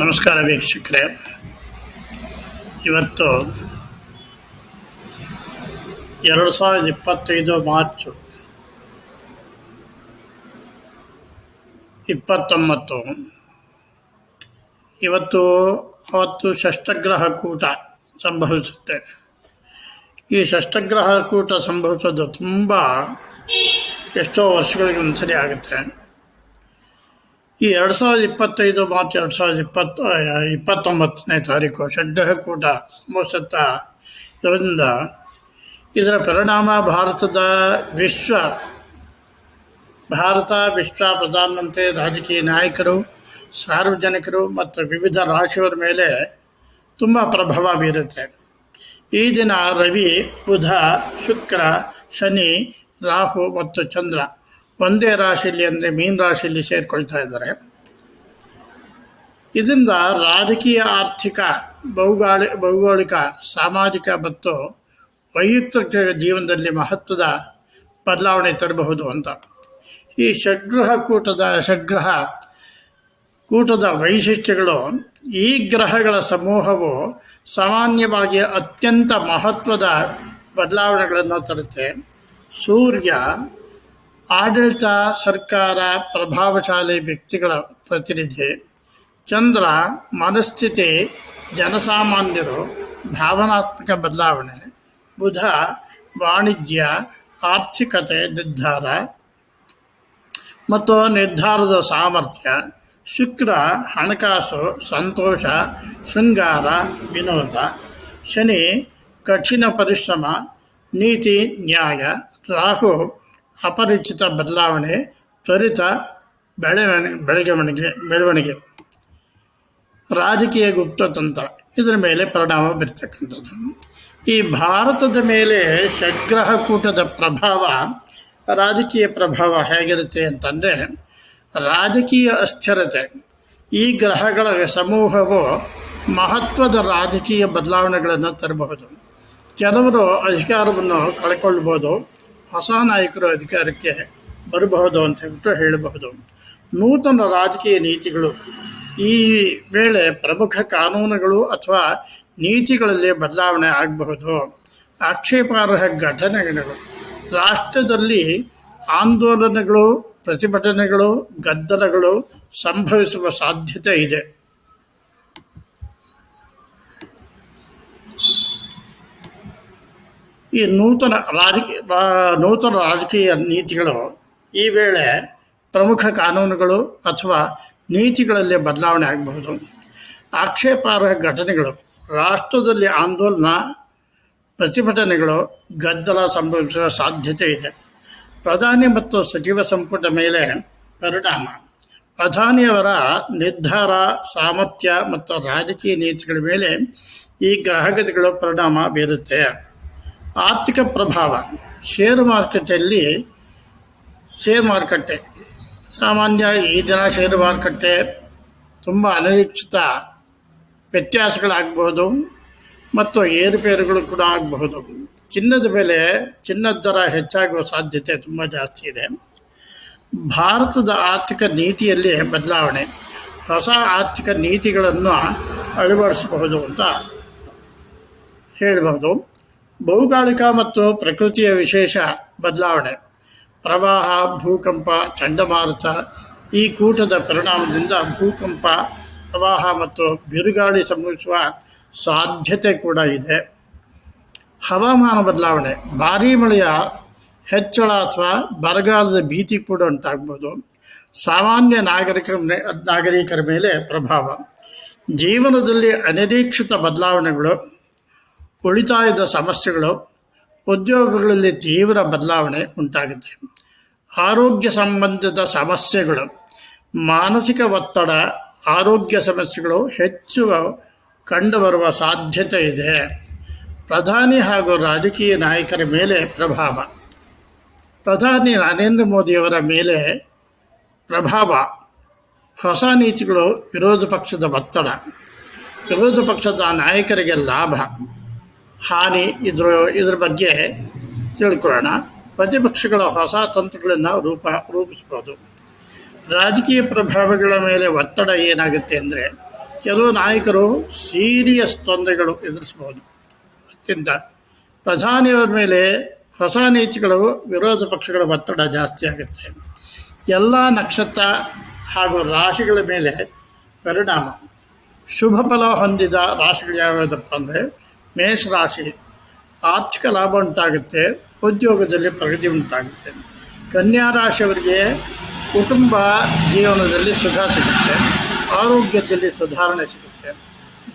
ನಮಸ್ಕಾರ ವೀಕ್ಷಕರೇ. ಇವತ್ತು ಎರಡು ಸಾವಿರದ ಇಪ್ಪತ್ತೈದು ಮಾರ್ಚ್ ಇಪ್ಪತ್ತೊಂಬತ್ತು. ಇವತ್ತು ಅವತ್ತು ಷಷ್ಠಗ್ರಹ ಕೂಟ ಸಂಭವಿಸುತ್ತೆ. ಈ ಷಷ್ಠಗ್ರಹ ಕೂಟ ಸಂಭವಿಸೋದು ತುಂಬ ಎಷ್ಟೋ ವರ್ಷಗಳಿಗೆ ಒಂದ್ಸರಿ ಆಗುತ್ತೆ. ಈ ಎರಡು ಸಾವಿರದ ಇಪ್ಪತ್ತೈದು ಮಾರ್ಚ್ ಎರಡು ಸಾವಿರದ ಇಪ್ಪತ್ತು ಇಪ್ಪತ್ತೊಂಬತ್ತನೇ ತಾರೀಕು ಷಡ್ಡಹ ಕೂಟ ಸಂಭವಿಸುತ್ತ ಇದರಿಂದ ಇದರ ಪರಿಣಾಮ ಭಾರತದ ವಿಶ್ವ, ಭಾರತ ವಿಶ್ವ ಪ್ರಧಾನಮಂತ್ರಿ, ರಾಜಕೀಯ ನಾಯಕರು, ಸಾರ್ವಜನಿಕರು ಮತ್ತು ವಿವಿಧ ರಾಶಿಯವರ ಮೇಲೆ ತುಂಬ ಪ್ರಭಾವ ಬೀರುತ್ತೆ. ಈ ದಿನ ರವಿ, ಬುಧ, ಶುಕ್ರ, ಶನಿ, ರಾಹು ಮತ್ತು ಚಂದ್ರ. ಒಂದೇ ರಾಶಿಯಲ್ಲಿ ಅಂದರೆ ಮೀನ್ ರಾಶಿಯಲ್ಲಿ ಸೇರಿಕೊಳ್ತಾ ಇದ್ದಾರೆ. ಇದರಿಂದ ರಾಜಕೀಯ, ಆರ್ಥಿಕ, ಭೌಗೋಳಿ, ಭೌಗೋಳಿಕ, ಸಾಮಾಜಿಕ ಮತ್ತು ವೈಯಕ್ತಿಕ ಜೀವನದಲ್ಲಿ ಮಹತ್ವದ ಬದಲಾವಣೆ ತರಬಹುದು ಅಂತ. ಈ ಷಡ್ಗ್ರಹ ಕೂಟದ ಷಡ್ಗ್ರಹ ಕೂಟದ ವೈಶಿಷ್ಟ್ಯಗಳು ಈ ಗ್ರಹಗಳ ಸಮೂಹವು ಸಾಮಾನ್ಯವಾಗಿ ಅತ್ಯಂತ ಮಹತ್ವದ ಬದಲಾವಣೆಗಳನ್ನು ತರುತ್ತೆ. ಸೂರ್ಯ ಆಡಳಿತ ಸರ್ಕಾರ ಪ್ರಭಾವಶಾಲಿ ವ್ಯಕ್ತಿಗಳ ಪ್ರತಿನಿಧಿ. ಚಂದ್ರ ಮನಸ್ಥಿತಿ ಜನಸಾಮಾನ್ಯರು ಭಾವನಾತ್ಮಕ ಬದಲಾವಣೆ. ಬುಧ ವಾಣಿಜ್ಯ, ಆರ್ಥಿಕತೆ ನಿರ್ಧಾರ. ಮತ್ತು ನಿರ್ಧಾರದ ಸಾಮರ್ಥ್ಯ. ಶುಕ್ರ ಹಣಕಾಸು, ಸಂತೋಷ, ಶೃಂಗಾರ, ವಿನೋದ. ಶನಿ ಕಠಿಣ ಪರಿಶ್ರಮ, ನೀತಿ, ನ್ಯಾಯ. ರಾಹು ಅಪರಿಚಿತ ಬದಲಾವಣೆ ತ್ವರಿತ ಬೆಳವಣಿ ಬೆಳಗವಣಿಗೆ ಬೆಳವಣಿಗೆ. ರಾಜಕೀಯ ಗುಪ್ತತಂತ್ರ ಇದರ ಮೇಲೆ ಪರಿಣಾಮ ಬೀರ್ತಕ್ಕಂಥದ್ದು. ಈ ಭಾರತದ ಮೇಲೆ ಷಡ್ಗ್ರಹ ಕೂಟದ ಪ್ರಭಾವ, ರಾಜಕೀಯ ಪ್ರಭಾವ ಹೇಗಿರುತ್ತೆ ಅಂತಂದರೆ, ರಾಜಕೀಯ ಅಸ್ಥಿರತೆ. ಈ ಗ್ರಹಗಳ ಸಮೂಹವು ಮಹತ್ವದ ರಾಜಕೀಯ ಬದಲಾವಣೆಗಳನ್ನು ತರಬಹುದು. ಕೆಲವರು ಅಧಿಕಾರವನ್ನು ಕಳ್ಕೊಳ್ಬೋದು ಹೊಸ ನಾಯಕರು ಅಧಿಕಾರಕ್ಕೆ ಬರಬಹುದು ಅಂತ ಹೇಳ್ಬಿಟ್ಟು ಹೇಳಬಹುದು. ನೂತನ ರಾಜಕೀಯ ನೀತಿಗಳು ಈ ವೇಳೆ ಪ್ರಮುಖ ಕಾನೂನುಗಳು ಅಥವಾ ನೀತಿಗಳಲ್ಲಿ ಬದಲಾವಣೆ ಆಗಬಹುದು. ಆಕ್ಷೇಪಾರ್ಹ ಘಟನೆಗಳು, ರಾಷ್ಟ್ರದಲ್ಲಿ ಆಂದೋಲನಗಳು, ಪ್ರತಿಭಟನೆಗಳು, ಗದ್ದಲಗಳು ಸಂಭವಿಸುವ ಸಾಧ್ಯತೆ ಇದೆ. ಈ ನೂತನ ರಾಜಕೀಯ ನೂತನ ರಾಜಕೀಯ ನೀತಿಗಳು ಈ ವೇಳೆ ಪ್ರಮುಖ ಕಾನೂನುಗಳು ಅಥವಾ ನೀತಿಗಳಲ್ಲಿ ಬದಲಾವಣೆ ಆಗಬಹುದು. ಆಕ್ಷೇಪಾರ್ಹ ಘಟನೆಗಳು, ರಾಷ್ಟ್ರದಲ್ಲಿ ಆಂದೋಲನ, ಪ್ರತಿಭಟನೆಗಳು, ಗದ್ದಲ ಸಂಭವಿಸುವ ಸಾಧ್ಯತೆ ಇದೆ. ಪ್ರಧಾನಿ ಮತ್ತು ಸಚಿವ ಸಂಪುಟ ಮೇಲೆ ಪರಿಣಾಮ. ಪ್ರಧಾನಿಯವರ ನಿರ್ಧಾರ, ಸಾಮರ್ಥ್ಯ ಮತ್ತು ರಾಜಕೀಯ ನೀತಿಗಳ ಮೇಲೆ ಈ ಗ್ರಹಗತಿಗಳು ಪರಿಣಾಮ ಬೀರುತ್ತೆ. ಆರ್ಥಿಕ ಪ್ರಭಾವ. ಷೇರು ಮಾರುಕಟ್ಟೆಯಲ್ಲಿ ಶೇರ್ ಮಾರುಕಟ್ಟೆ ಸಾಮಾನ್ಯ ಈ ದಿನ ಷೇರು ಮಾರುಕಟ್ಟೆ ತುಂಬ ಅನಿರೀಕ್ಷಿತ ವ್ಯತ್ಯಾಸಗಳಾಗಬಹುದು ಮತ್ತು ಏರುಪೇರುಗಳು ಕೂಡ ಆಗಬಹುದು. ಚಿನ್ನದ ಬೆಲೆ ಚಿನ್ನದ ದರ ಹೆಚ್ಚಾಗುವ ಸಾಧ್ಯತೆ ತುಂಬ ಜಾಸ್ತಿ ಇದೆ. ಭಾರತದ ಆರ್ಥಿಕ ನೀತಿಯಲ್ಲಿ ಬದಲಾವಣೆ. ಹೊಸ ಆರ್ಥಿಕ ನೀತಿಗಳನ್ನು ಅಳವಡಿಸಬಹುದು ಅಂತ ಹೇಳಬಹುದು. ಭೌಗೋಳಿಕ ಮತ್ತು ಪ್ರಕೃತಿಯ ವಿಶೇಷ ಬದಲಾವಣೆ. ಪ್ರವಾಹ, ಭೂಕಂಪ, ಚಂಡಮಾರುತ ಈ ಕೂಟದ ಪರಿಣಾಮದಿಂದ ಭೂಕಂಪ, ಪ್ರವಾಹ ಮತ್ತು ಬಿರುಗಾಳಿ ಸಂಭವಿಸುವ ಸಾಧ್ಯತೆ ಕೂಡ ಇದೆ. ಹವಾಮಾನ ಬದಲಾವಣೆ. ಭಾರೀ ಮಳೆಯ ಹೆಚ್ಚಳ ಅಥವಾ ಬರಗಾಲದ ಭೀತಿ ಕೂಡ ಉಂಟಾಗ್ಬೋದು. ಸಾಮಾನ್ಯ ನಾಗರಿಕ ನಾಗರಿಕರ ಮೇಲೆ ಪ್ರಭಾವ. ಜೀವನದಲ್ಲಿ ಅನಿರೀಕ್ಷಿತ ಬದಲಾವಣೆಗಳು ಉಳಿತಾಯದ ಸಮಸ್ಯೆಗಳು ಉದ್ಯೋಗಗಳಲ್ಲಿ ತೀವ್ರ ಬದಲಾವಣೆ ಉಂಟಾಗುತ್ತೆ. ಆರೋಗ್ಯ ಸಂಬಂಧಿತ ಸಮಸ್ಯೆಗಳು, ಮಾನಸಿಕ ಒತ್ತಡ, ಆರೋಗ್ಯ ಸಮಸ್ಯೆಗಳು ಹೆಚ್ಚು ಕಂಡುಬರುವ ಸಾಧ್ಯತೆ ಇದೆ. ಪ್ರಧಾನಿ ಹಾಗೂ ರಾಜಕೀಯ ನಾಯಕರ ಮೇಲೆ ಪ್ರಭಾವ. ಪ್ರಧಾನಿ ನರೇಂದ್ರ ಮೋದಿಯವರ ಮೇಲೆ ಪ್ರಭಾವ. ಹೊಸ ನೀತಿಗಳು ವಿರೋಧ ಪಕ್ಷದ ಒತ್ತಡ. ವಿರೋಧ ಪಕ್ಷದ ನಾಯಕರಿಗೆ ಲಾಭ. ಹಾನಿ ಇದ್ರ ಇದ್ರ ಬಗ್ಗೆ ತಿಳ್ಕೊಳ್ಳೋಣ. ಪ್ರತಿಪಕ್ಷಗಳ ಹೊಸ ತಂತ್ರಗಳನ್ನು ರೂಪ, ರೂಪಿಸ್ಬೋದು. ರಾಜಕೀಯ ಪ್ರಭಾವಗಳ ಮೇಲೆ ಒತ್ತಡ ಏನಾಗುತ್ತೆ ಅಂದರೆ, ಕೆಲವು ನಾಯಕರು ಸೀರಿಯಸ್ ತೊಂದರೆಗಳು ಎದುರಿಸ್ಬೋದು. ಅತ್ಯಂತ ಪ್ರಧಾನಿಯವರ ಮೇಲೆ ಹೊಸ ನೀತಿಗಳು ವಿರೋಧ ಪಕ್ಷಗಳ ಒತ್ತಡ ಜಾಸ್ತಿ ಆಗುತ್ತೆ. ಎಲ್ಲ ನಕ್ಷತ್ರ ಹಾಗೂ ರಾಶಿಗಳ ಮೇಲೆ ಪರಿಣಾಮ. ಶುಭ ಫಲ ಹೊಂದಿದ ರಾಶಿಗಳು ಯಾವುದಪ್ಪ ಅಂದರೆ ಮೇಷರಾಶಿ ಆರ್ಥಿಕ ಲಾಭ ಉಂಟಾಗುತ್ತೆ, ಉದ್ಯೋಗದಲ್ಲಿ ಪ್ರಗತಿ ಉಂಟಾಗುತ್ತೆ. ಕನ್ಯಾ ರಾಶಿಯವರಿಗೆ ಕುಟುಂಬ ಜೀವನದಲ್ಲಿ ಸುಖ ಸಿಗುತ್ತೆ, ಆರೋಗ್ಯದಲ್ಲಿ ಸುಧಾರಣೆ ಸಿಗುತ್ತೆ.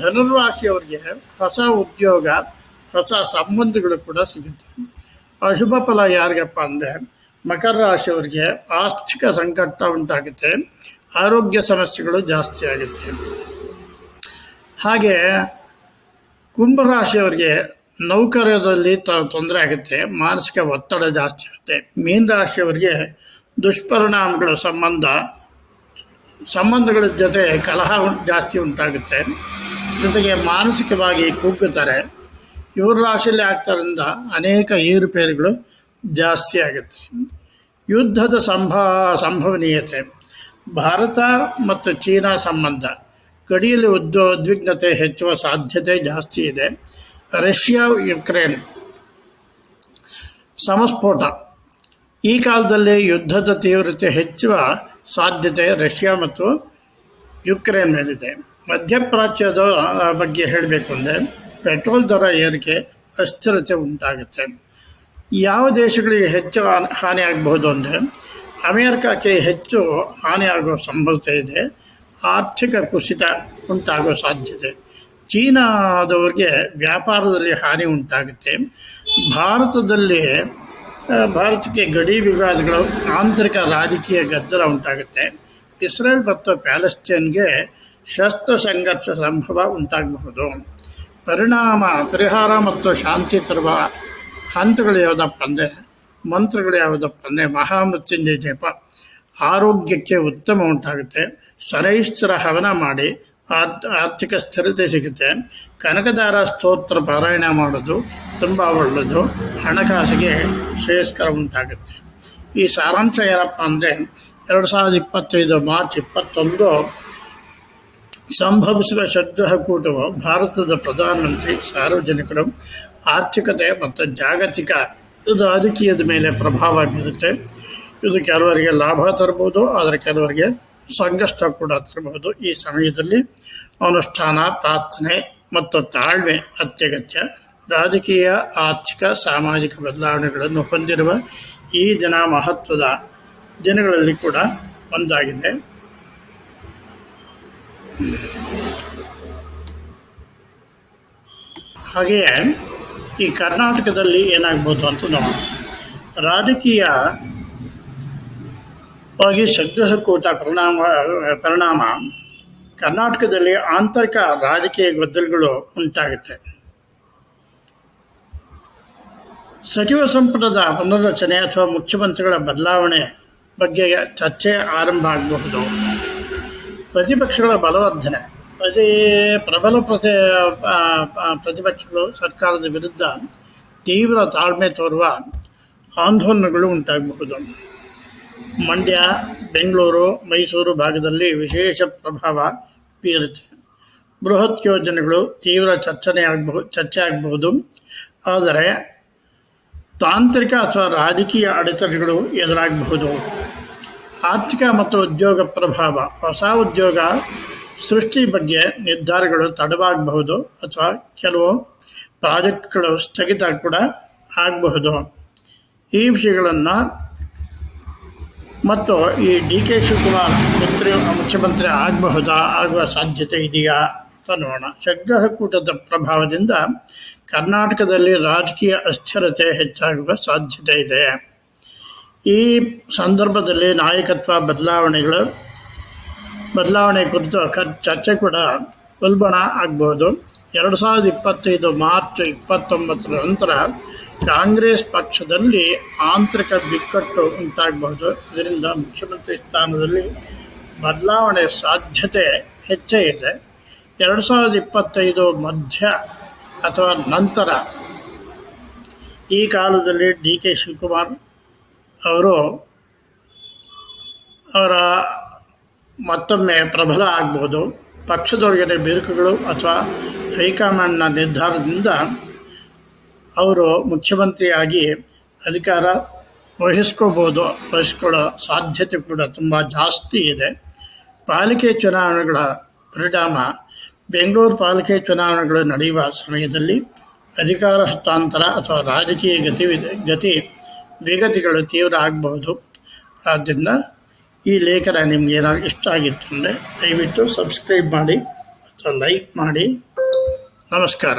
ಧನುರಾಶಿಯವರಿಗೆ ಹೊಸ ಉದ್ಯೋಗ, ಹೊಸ ಸಂಬಂಧಗಳು ಕೂಡ ಸಿಗುತ್ತೆ. ಅಶುಭ ಫಲ ಯಾರಿಗಪ್ಪ ಅಂದರೆ, ಮಕರ ರಾಶಿಯವರಿಗೆ ಆರ್ಥಿಕ ಸಂಕಟ ಉಂಟಾಗುತ್ತೆ, ಆರೋಗ್ಯ ಸಮಸ್ಯೆಗಳು ಜಾಸ್ತಿ ಆಗುತ್ತೆ. ಹಾಗೆ ಕುಂಭರಾಶಿಯವರಿಗೆ ನೌಕರ್ಯದಲ್ಲಿ ತ ತೊಂದರೆ ಆಗುತ್ತೆ, ಮಾನಸಿಕ ಒತ್ತಡ ಜಾಸ್ತಿ ಆಗುತ್ತೆ. ಮೀನ ರಾಶಿಯವರಿಗೆ ದುಷ್ಪರಿಣಾಮಗಳ ಸಂಬಂಧ, ಸಂಬಂಧಗಳ ಜೊತೆ ಕಲಹ ಜಾಸ್ತಿ ಉಂಟಾಗುತ್ತೆ. ಜೊತೆಗೆ ಮಾನಸಿಕವಾಗಿ ಕುಗ್ಗುತ್ತಾರೆ. ಇವ್ರ ರಾಶಿಯಲ್ಲಿ ಆಗ್ತಾರಿಂದ ಅನೇಕ ಏರುಪೇರುಗಳು ಜಾಸ್ತಿ ಆಗುತ್ತೆ. ಯುದ್ಧದ ಸಂಭಾ, ಸಂಭವನೀಯತೆ, ಭಾರತ ಮತ್ತು ಚೀನಾ ಸಂಬಂಧ. ಗಡಿಯಲ್ಲಿ ಉದ್ವ ಉದ್ವಿಗ್ನತೆ ಹೆಚ್ಚುವ ಸಾಧ್ಯತೆ ಜಾಸ್ತಿ ಇದೆ. Russia, Ukraine. ಸಮಸ್ಫೋಟ. ಈ ಕಾಲದಲ್ಲಿ ಯುದ್ಧದ ತೀವ್ರತೆ ಹೆಚ್ಚುವ ಸಾಧ್ಯತೆ ರಷ್ಯಾ ಮತ್ತು ಯುಕ್ರೇನ್ ಮೇಲಿದೆ. ಮಧ್ಯಪ್ರಾಚ್ಯದ ಬಗ್ಗೆ ಹೇಳಬೇಕು ಅಂದರೆ ಪೆಟ್ರೋಲ್ ದರ ಏರಿಕೆ ಅಸ್ಥಿರತೆ ಉಂಟಾಗುತ್ತೆ. ಯಾವ ದೇಶಗಳಿಗೆ ಹೆಚ್ಚು ಹಾನಿ ಆಗಬಹುದು ಅಂದರೆ ಅಮೇರಿಕಾಕ್ಕೆ ಹೆಚ್ಚು ಹಾನಿಯಾಗುವ ಸಂಭವತೆ ಇದೆ. ಆರ್ಥಿಕ ಕುಸಿತ ಉಂಟಾಗುವ ಸಾಧ್ಯತೆ. ಚೀನಾದವ್ರಿಗೆ ವ್ಯಾಪಾರದಲ್ಲಿ ಹಾನಿ ಉಂಟಾಗುತ್ತೆ. ಭಾರತದಲ್ಲಿ ಭಾರತಕ್ಕೆ ಗಡಿ ವಿವಾದಗಳು, ಆಂತರಿಕ ರಾಜಕೀಯ ಗದ್ದಲ ಉಂಟಾಗುತ್ತೆ. ಇಸ್ರೇಲ್ ಮತ್ತು ಪ್ಯಾಲೆಸ್ಟೈನ್ಗೆ ಶಸ್ತ್ರ ಸಂಘರ್ಷ ಸಂಭವ ಉಂಟಾಗಬಹುದು. ಪರಿಣಾಮ, ಪರಿಹಾರ ಮತ್ತು ಶಾಂತಿ ತರುವ ಹಂತಗಳು ಯಾವುದಪ್ಪ ಅಂದರೆ, ಮಂತ್ರಗಳು ಯಾವುದಪ್ಪ ಅಂದರೆ, ಮಹಾಮೃತ್ಯುಂಜಯ ಜಪ ಆರೋಗ್ಯಕ್ಕೆ ಉತ್ತಮ ಉಂಟಾಗುತ್ತೆ. ಶನೈಶ್ವರ ಹವನ ಮಾಡಿ ಆರ್ಥ್ ಆರ್ಥಿಕ ಸ್ಥಿರತೆ ಸಿಗುತ್ತೆ. ಕನಕದಾರ ಸ್ತೋತ್ರ ಪಾರಾಯಣ ಮಾಡೋದು ತುಂಬ ಒಳ್ಳೆಯದು ಹಣಕಾಸಿಗೆ ಶ್ರೇಯಸ್ಕರ ಉಂಟಾಗುತ್ತೆ. ಈ ಸಾರಾಂಶ ಏನಪ್ಪ ಅಂದರೆ ಎರಡು ಸಾವಿರದ ಇಪ್ಪತ್ತೈದು ಮಾರ್ಚ್ ಇಪ್ಪತ್ತೊಂದು ಸಂಭವಿಸುವ ಕೂಟವು ಭಾರತದ ಪ್ರಧಾನಮಂತ್ರಿ, ಸಾರ್ವಜನಿಕರು, ಆರ್ಥಿಕತೆ ಮತ್ತು ಜಾಗತಿಕ ರಾಜಕೀಯದ ಮೇಲೆ ಪ್ರಭಾವ ಬೀರುತ್ತೆ. ಇದು ಕೆಲವರಿಗೆ ಲಾಭ ತರ್ಬೋದು, ಆದರೆ ಕೆಲವರಿಗೆ ಸಂಕಷ್ಟ ಕೂಡ ತರಬಹುದು ಈ ಸಮಯದಲ್ಲಿ. ಅನುಷ್ಠಾನ, ಪ್ರಾರ್ಥನೆ ಮತ್ತು ತಾಳ್ಮೆ ಅತ್ಯಗತ್ಯ. ರಾಜಕೀಯ, ಆರ್ಥಿಕ, ಸಾಮಾಜಿಕ ಬದಲಾವಣೆಗಳನ್ನು ಹೊಂದಿರುವ ಈ ದಿನ ಮಹತ್ವದ ದಿನಗಳಲ್ಲಿ ಕೂಡ ಒಂದಾಗಿದೆ. ಹಾಗೆಯೇ ಈ ಕರ್ನಾಟಕದಲ್ಲಿ ಏನಾಗ್ಬೋದು ಅಂತ ನೋಡೋಣ. ರಾಜಕೀಯ ವಾಗಿ ಷಡ್ಗ್ರಹಕೂಟ ಪರಿಣಾಮ ಪರಿಣಾಮ ಕರ್ನಾಟಕದಲ್ಲಿ ಆಂತರಿಕ ರಾಜಕೀಯ ಗೊದ್ದಲುಗಳು ಉಂಟಾಗುತ್ತೆ. ಸಚಿವ ಸಂಪುಟದ ಪುನರ್ರಚನೆ ಅಥವಾ ಮುಖ್ಯಮಂತ್ರಿಗಳ ಬದಲಾವಣೆ ಬಗ್ಗೆ ಚರ್ಚೆ ಆರಂಭ ಆಗಬಹುದು. ಪ್ರತಿಪಕ್ಷಗಳ ಬಲವರ್ಧನೆ. ಪ್ರತಿ ಪ್ರಬಲ ಪ್ರತಿ ಪ್ರತಿಪಕ್ಷಗಳು ಸರ್ಕಾರದ ವಿರುದ್ಧ ತೀವ್ರ ತಾಳ್ಮೆ ತೋರುವ ಆಂದೋಲನಗಳು ಉಂಟಾಗಬಹುದು. ಮಂಡ್ಯ, ಬೆಂಗಳೂರು, ಮೈಸೂರು ಭಾಗದಲ್ಲಿ ವಿಶೇಷ ಪ್ರಭಾವ ಬೀರುತ್ತೆ ಬೃಹತ್ ಯೋಜನೆಗಳು ತೀವ್ರ ಚರ್ಚನೆ ಆಗಬಹುದು ಚರ್ಚೆ ಆಗಬಹುದು. ಆದರೆ ತಾಂತ್ರಿಕ ಅಥವಾ ರಾಜಕೀಯ ಅಡೆತಡೆಗಳು ಎದುರಾಗಬಹುದು. ಆರ್ಥಿಕ ಮತ್ತು ಉದ್ಯೋಗ ಪ್ರಭಾವ, ಹೊಸ ಉದ್ಯೋಗ ಸೃಷ್ಟಿ ಬಗ್ಗೆ ನಿರ್ಧಾರಗಳು ತಡವಾಗಬಹುದು ಅಥವಾ ಕೆಲವು ಪ್ರಾಜೆಕ್ಟ್ಗಳು ಸ್ಥಗಿತ ಕೂಡ ಆಗಬಹುದು. ಈ ವಿಷಯಗಳನ್ನು ಮತ್ತು ಈ ಡಿ ಕೆ ಶಿವಕುಮಾರ್ ಮಂತ್ರಿ ಮುಖ್ಯಮಂತ್ರಿ ಆಗಬಹುದಾ, ಆಗುವ ಸಾಧ್ಯತೆ ಇದೆಯಾ ಅಂತ ನೋಡೋಣ. ಷಡ್ಗ್ರಹ ಕೂಟದ ಪ್ರಭಾವದಿಂದ ಕರ್ನಾಟಕದಲ್ಲಿ ರಾಜಕೀಯ ಅಸ್ಥಿರತೆ ಹೆಚ್ಚಾಗುವ ಸಾಧ್ಯತೆ ಇದೆ. ಈ ಸಂದರ್ಭದಲ್ಲಿ ನಾಯಕತ್ವ ಬದಲಾವಣೆಗಳು, ಬದಲಾವಣೆ ಕುರಿತು ಚರ್ಚೆ ಕೂಡ ಉಲ್ಬಣ ಆಗಬಹುದು ಎರಡು ಸಾವಿರದ ಇಪ್ಪತ್ತೈದು ಮಾರ್ಚ್ ಇಪ್ಪತ್ತೊಂಬತ್ತರ ನಂತರ ಕಾಂಗ್ರೆಸ್ ಪಕ್ಷದಲ್ಲಿ ಆಂತರಿಕ ಬಿಕ್ಕಟ್ಟು ಉಂಟಾಗಬಹುದು. ಇದರಿಂದ ಮುಖ್ಯಮಂತ್ರಿ ಸ್ಥಾನದಲ್ಲಿ ಬದಲಾವಣೆ ಸಾಧ್ಯತೆ ಹೆಚ್ಚೇ ಇದೆ. ಎರಡು ಸಾವಿರದ ಇಪ್ಪತ್ತೈದು ಮಧ್ಯ ಅಥವಾ ನಂತರ ಈ ಕಾಲದಲ್ಲಿ ಡಿ ಕೆ ಶಿವಕುಮಾರ್ ಅವರು ಅವರ ಮತ್ತೊಮ್ಮೆ ಪ್ರಬಲ ಆಗ್ಬೋದು. ಪಕ್ಷದೊಳಗಿನ ಬಿರುಕುಗಳು ಅಥವಾ ಹೈಕಮಾಂಡ್ನ ನಿರ್ಧಾರದಿಂದ ಅವರು ಮುಖ್ಯಮಂತ್ರಿಯಾಗಿ ಅಧಿಕಾರ ವಹಿಸ್ಕೋಬೋದು, ವಹಿಸ್ಕೊಳ್ಳೋ ಸಾಧ್ಯತೆ ಕೂಡ ತುಂಬ ಜಾಸ್ತಿ ಇದೆ. ಪಾಲಿಕೆ ಚುನಾವಣೆಗಳ ಪರಿಣಾಮ ಬೆಂಗಳೂರು ಪಾಲಿಕೆ ಚುನಾವಣೆಗಳು ನಡೆಯುವ ಸಮಯದಲ್ಲಿ ಅಧಿಕಾರ ಹಸ್ತಾಂತರ ಅಥವಾ ರಾಜಕೀಯ ಗತಿ ಗತಿ ವಿಗತಿಗಳು ತೀವ್ರ ಆಗಬಹುದು. ಆದ್ದರಿಂದ ಈ ಲೇಖನ ನಿಮ್ಗೆ ಏನಾದ್ರು ಇಷ್ಟ ಆಗಿತ್ತು ಅಂದರೆ ದಯವಿಟ್ಟು ಸಬ್ಸ್ಕ್ರೈಬ್ ಮಾಡಿ ಅಥವಾ ಲೈಕ್ ಮಾಡಿ. ನಮಸ್ಕಾರ.